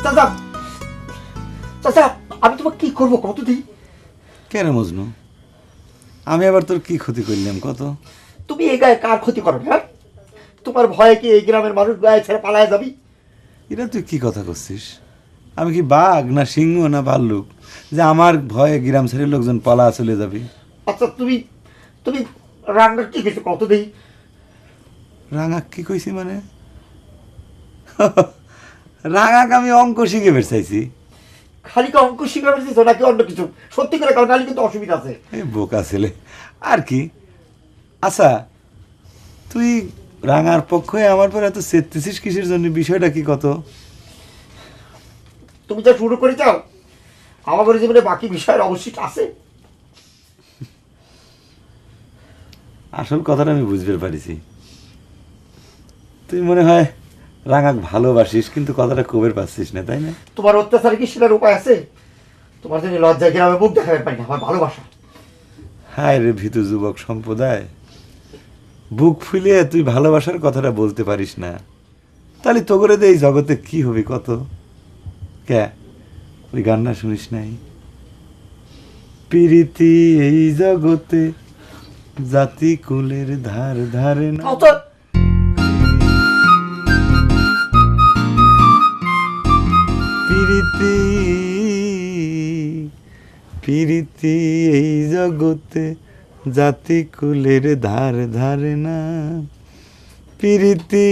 চাচা আমি তোমাকে কি করব কত দিই কেন মজনু? আমি আবার তোর কি ক্ষতি করলাম কত? তুমি এই গায়ে কার ক্ষতি করো হ্যাঁ? তোমার ভয়ে কি এই গ্রামের মানুষ গায়ে ছেড়ে পালায় যাবি? এটা তুই কি কথা করছিস? আমি কি বাঘ না সিংহ না ভাল্লুক? যে আমার ভয়ে গ্রাম ছেড়ে লোকজন পালা চলে যাবি? আচ্ছা তুমি তুমি রান্নার কি কিছু কত দিই রাঙা কি কইছি মানে? রাঙাকে আমি অঙ্ক শিখে বেরচাইছি খালি কি অঙ্ক শিখে ফেলছিস নাকি অন্য কিছু? সত্যি করে কারণ নাহলে কিন্তু অসুবিধা আছে। এই বোকা ছেলে। আর কি? আচ্ছা তুই রাঙার পক্ষে আমার পর এত চেতেছিস কিসের জন্য? বিষয়টা কি কত? তুমি যা শুরু করে যাও। আমার জীবনে বাকি বিষয়ের অবশ্যই আছে। আসল কথাটা আমি বুঝতে পারিছি। তুই মনে হয় রাঙাক ভালোবাসিস কিন্তু কথাটা কবের পাচ্ছিস না তাই না? তোমার অত্যাচার কি সেটার উপায় আছে? তোমার জন্য লজ্জায় গ্রামে মুখ দেখাতে পারি না আমার ভালোবাসা। হায় রে ভীতু যুবক সম্প্রদায় বুক ফুলিয়ে তুই ভালোবাসার কথাটা বলতে পারিস না। তাহলে তো করে দে এই জগতে কি হবি কত? কে? ওই গানটা শুনিস নাই? পিরিতি এই জগতে জাতি কুলের ধার ধারে না। পিরিতি এই জগতে জাতি কুলের ধার ধারে না। পিরিতি